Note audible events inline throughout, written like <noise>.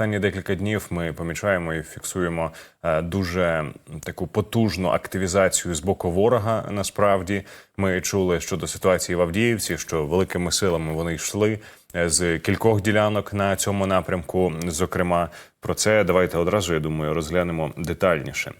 Останні декілька днів ми помічаємо і фіксуємо е, дуже таку потужну активізацію з боку ворога. Насправді ми чули щодо ситуації в Авдіївці, що великими силами вони йшли е, з кількох ділянок на цьому напрямку. Зокрема, про це давайте одразу я думаю розглянемо детальніше.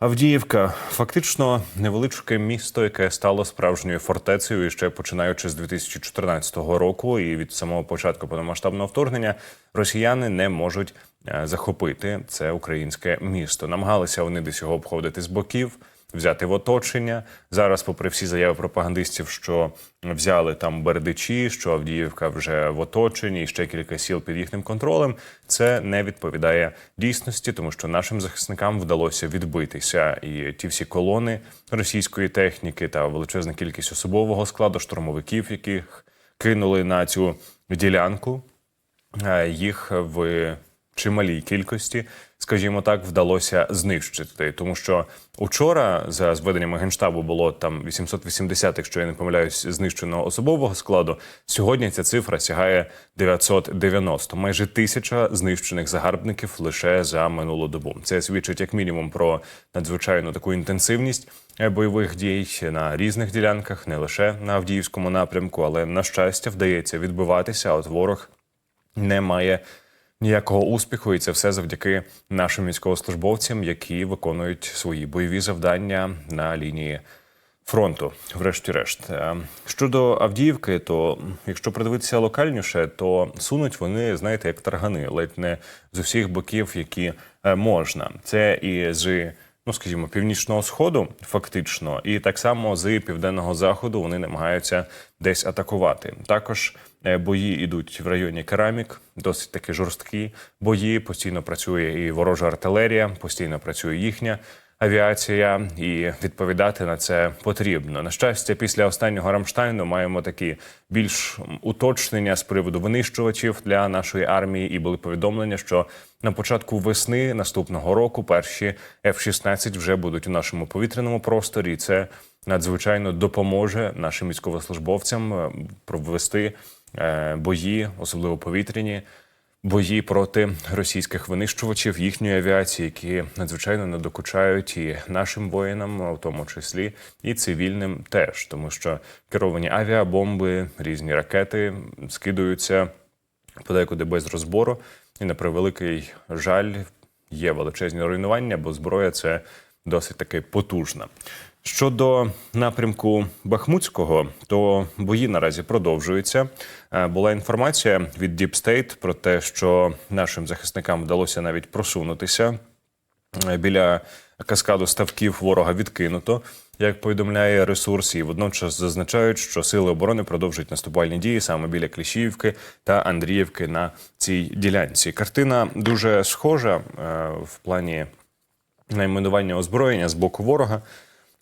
Авдіївка фактично невеличке місто, яке стало справжньою фортецею і ще починаючи з 2014 року, і від самого початку повномасштабного вторгнення росіяни не можуть е, захопити це українське місто. Намагалися вони десь його обходити з боків, взяти в оточення. Зараз, попри всі заяви пропагандистів, що взяли там Бердичі, що Авдіївка вже в оточенні, і ще кілька сіл під їхнім контролем. Це не відповідає дійсності, тому що нашим захисникам вдалося відбитися, і ті всі колони російської техніки та величезна кількість особового складу штурмовиків, яких кинули на цю ділянку. Е, їх в чималій кількості, скажімо так, вдалося знищити. Тому що учора, за зведеннями генштабу, було там 880, якщо я не помиляюсь, знищеного особового складу. Сьогодні ця цифра сягає 990. майже тисяча знищених загарбників лише за минулу добу. Це свідчить як мінімум про надзвичайну таку інтенсивність е, бойових дій на різних ділянках, не лише на Авдіївському напрямку, але на щастя вдається відбиватися. От ворог не має ніякого успіху, і це все завдяки нашим військовослужбовцям, які виконують свої бойові завдання на лінії фронту. Врешті-решт, Е, щодо Авдіївки, то якщо придивитися локальніше, то сунуть вони, знаєте, як таргани, ледь не з усіх боків, які е, можна. Це і з ну скажімо, північного сходу, фактично, і так само з південного заходу вони намагаються десь атакувати. Також бої йдуть в районі Керамік, досить таки жорсткі бої. Постійно працює і ворожа артилерія, постійно працює їхня. Авіація і відповідати на це потрібно. На щастя, після останнього Рамштайну маємо такі більш уточнення з приводу винищувачів для нашої армії, і були повідомлення, що на початку весни наступного року перші F-16 вже будуть у нашому повітряному просторі. Це надзвичайно допоможе нашим військовослужбовцям е, провести е, бої, особливо повітряні. Бої проти російських винищувачів їхньої авіації, які надзвичайно не докучають і нашим воїнам, в тому числі і цивільним, теж тому, що керовані авіабомби, різні ракети скидаються подекуди без розбору, і на превеликий жаль є величезні руйнування, бо зброя це досить таки потужна. Щодо напрямку Бахмутського, то бої наразі продовжуються. Е, Була інформація від Deep State про те, що нашим захисникам вдалося навіть просунутися Е, біля каскаду ставків ворога відкинуто, як повідомляє ресурс, і водночас зазначають, що сили оборони продовжують наступальні дії саме біля Кліщіївки та Андріївки на цій ділянці. Картина дуже схожа е, в плані найменування озброєння з боку ворога,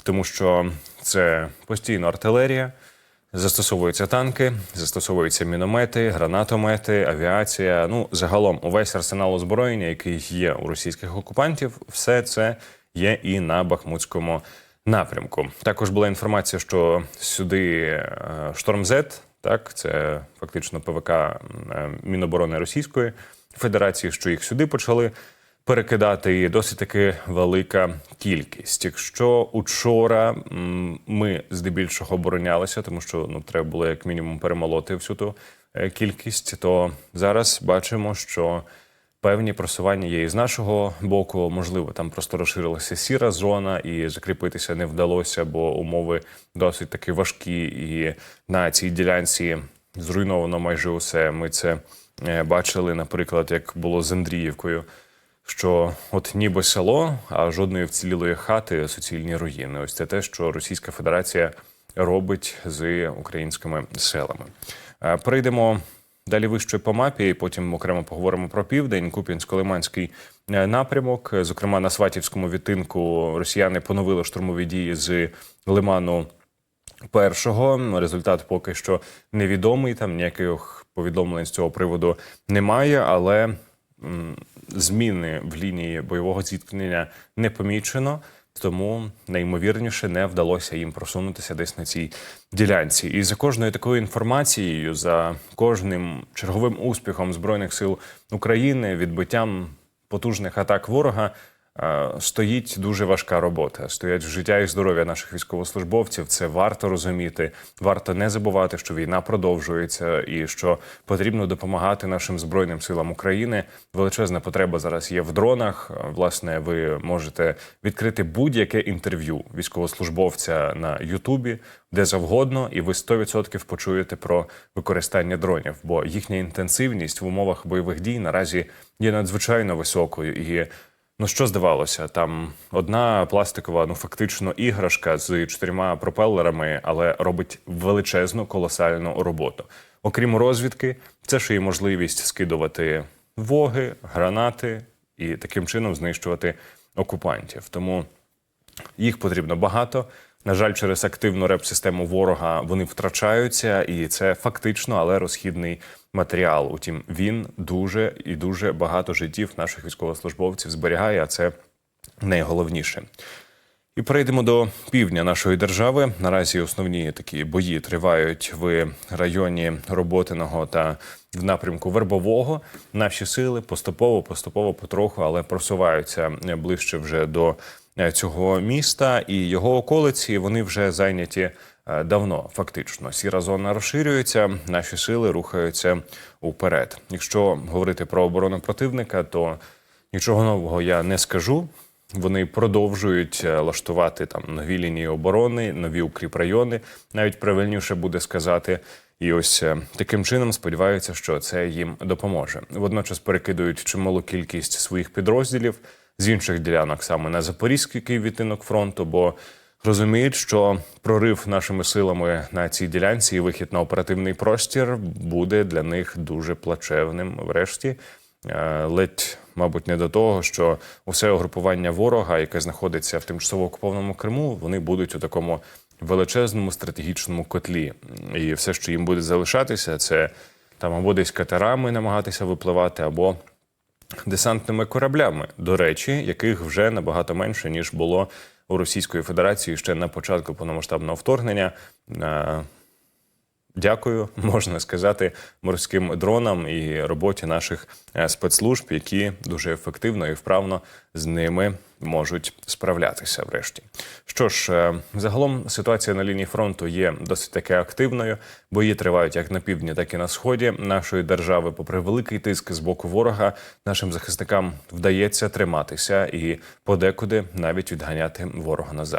тому що це постійно артилерія. Застосовуються танки, застосовуються міномети, гранатомети, авіація. Ну загалом увесь арсенал озброєння, який є у російських окупантів, все це є і на Бахмутському напрямку. Також була інформація, що сюди е, штормзет, так це фактично ПВК е, Міноборони Російської Федерації, що їх сюди почали перекидати і досить таки велика кількість. Якщо учора ми здебільшого оборонялися, тому що ну треба було як мінімум перемолоти всю ту е, кількість, то зараз бачимо, що певні просування є і з нашого боку. Можливо, там просто розширилася сіра зона, і закріпитися не вдалося, бо умови досить таки важкі, і на цій ділянці зруйновано майже усе. Ми це е, бачили, наприклад, як було з Андріївкою що от ніби село, а жодної вцілілої хати суцільні руїни. Ось це те, що Російська Федерація робить з українськими селами. Е, Перейдемо далі вище по мапі, і потім окремо поговоримо про південь. Куп'янсько-Лиманський е, напрямок. Зокрема, на Сватівському відтинку росіяни поновили штурмові дії з Лиману. Першого результат поки що невідомий. Там ніяких повідомлень з цього приводу немає, але зміни в лінії бойового зіткнення не помічено. Тому найімовірніше не вдалося їм просунутися десь на цій ділянці. І за кожною такою інформацією, за кожним черговим успіхом збройних сил України, відбиттям потужних атак ворога. Е, Стоїть дуже важка робота. Стоять життя і здоров'я наших військовослужбовців. Це варто розуміти. Варто не забувати, що війна продовжується і що потрібно допомагати нашим збройним силам України. Величезна потреба зараз є в дронах. Е, Власне, ви можете відкрити будь-яке інтерв'ю військовослужбовця на Ютубі, де завгодно, і ви 100% почуєте про використання дронів, бо їхня інтенсивність в умовах бойових дій наразі є надзвичайно високою і. Ну що здавалося, там одна пластикова, ну фактично іграшка з чотирма пропелерами, але робить величезну колосальну роботу. Окрім розвідки, це ще й можливість скидувати воги, гранати і таким чином знищувати окупантів. Тому їх потрібно багато. На жаль, через активну реп-систему ворога вони втрачаються, і це фактично, але розхідний матеріал. Утім, він дуже і дуже багато життів наших військовослужбовців зберігає, а це найголовніше. І перейдемо до півдня нашої держави. Наразі основні такі бої тривають в районі Роботиного та в напрямку Вербового. Наші сили поступово, поступово, потроху, але просуваються ближче вже до цього міста і його околиці. Вони вже зайняті е, давно. Фактично, сіра зона розширюється. Наші сили рухаються уперед. Якщо говорити про оборону противника, то нічого нового я не скажу. Вони продовжують е, лаштувати там нові лінії оборони, нові укріпрайони. Навіть правильніше буде сказати. І ось е, таким чином сподіваються, що це їм допоможе. Водночас перекидують чималу кількість своїх підрозділів з інших ділянок саме на запорізький відтинок фронту, бо розуміють, що прорив нашими силами на цій ділянці і вихід на оперативний простір буде для них дуже плачевним. Врешті Е, ледь, мабуть, не до того, що усе угрупування ворога, яке знаходиться в тимчасово окупованому Криму, вони будуть у такому величезному стратегічному котлі. І все, що їм буде залишатися, це там або десь катерами намагатися випливати, або десантними кораблями, до речі, яких вже набагато менше ніж було у Російської Федерації ще на початку повномасштабного вторгнення. Дякую, <laughs> можна сказати, морським дронам і роботі наших е, спецслужб, які дуже ефективно і вправно з ними можуть справлятися. Врешті, що ж, е, загалом ситуація на лінії фронту є досить таки активною. Бої тривають як на півдні, так і на сході нашої держави. Попри великий тиск з боку ворога, нашим захисникам вдається триматися і подекуди навіть відганяти ворога назад.